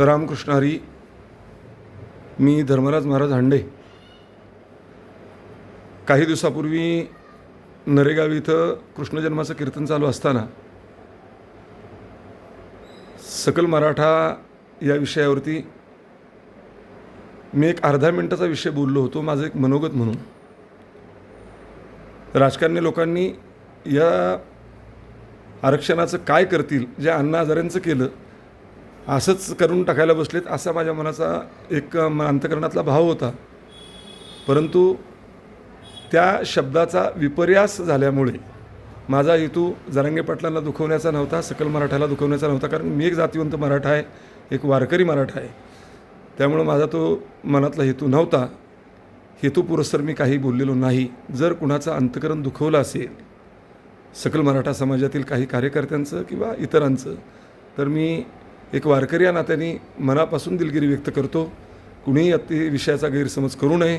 रामकृष्ण हरी मी धर्मराज महाराज हांडे. काही दिवसापूर्वी नरेगाव इथं कृष्ण जन्माचं कीर्तन चालू असताना सकल मराठा या विषयावरती मी एक अर्धा मिनटाचा विषय बोललो होतो माझं एक मनोगत म्हणून. राजकारणी लोकांनी या आरक्षणाचं काय करतील जे अण्णा हजारेंचं केलं असंच करून टाकायला बसलेत असा माझ्या मनाचा एक म- अंतकरणातला भाव होता. परंतु त्या शब्दाचा विपर्यास झाल्यामुळे माझा हेतू जरांगे पाटलांना दुखवण्याचा नव्हता सकल मराठाला दुखवण्याचा नव्हता कारण मी एक जातिवंत मराठा आहे एक वारकरी मराठा आहे. त्यामुळं माझा तो मनातला हेतू नव्हता. हेतू पुरस्सर मी काही बोललेलो नाही. जर कुणाचं अंतकरण दुखवलं असेल सकल मराठा समाजातील काही कार्यकर्त्यांचं किंवा इतरांचं तर मी एक वारकरी या नात्याने मनापासून दिलगिरी व्यक्त करतो कुणीही अति विषयाचा गैरसमज करू नये.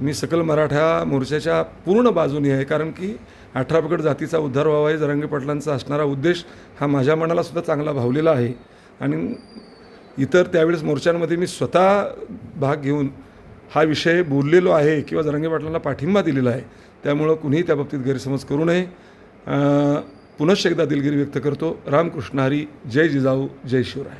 मी सकल मराठा मोर्चाच्या पूर्ण बाजूने आहे कारण की अठरा पकड जातीचा उद्धार व्हावा हे जरांगे पाटलांचा असणारा उद्देश हा माझ्या मनालासुद्धा चांगला भावलेला आहे. आणि इतर त्यावेळेस मोर्चांमध्ये मी स्वतः भाग घेऊन हा विषय बोललेलो आहे किंवा जरांगे पाटलांना पाठिंबा दिलेला आहे त्यामुळं कुणीही त्या बाबतीत गैरसमज करू नये. पुनश्च एकदा दिलगिरी व्यक्त करतो. रामकृष्ण हरी जय जिजाऊ जय शिवराय.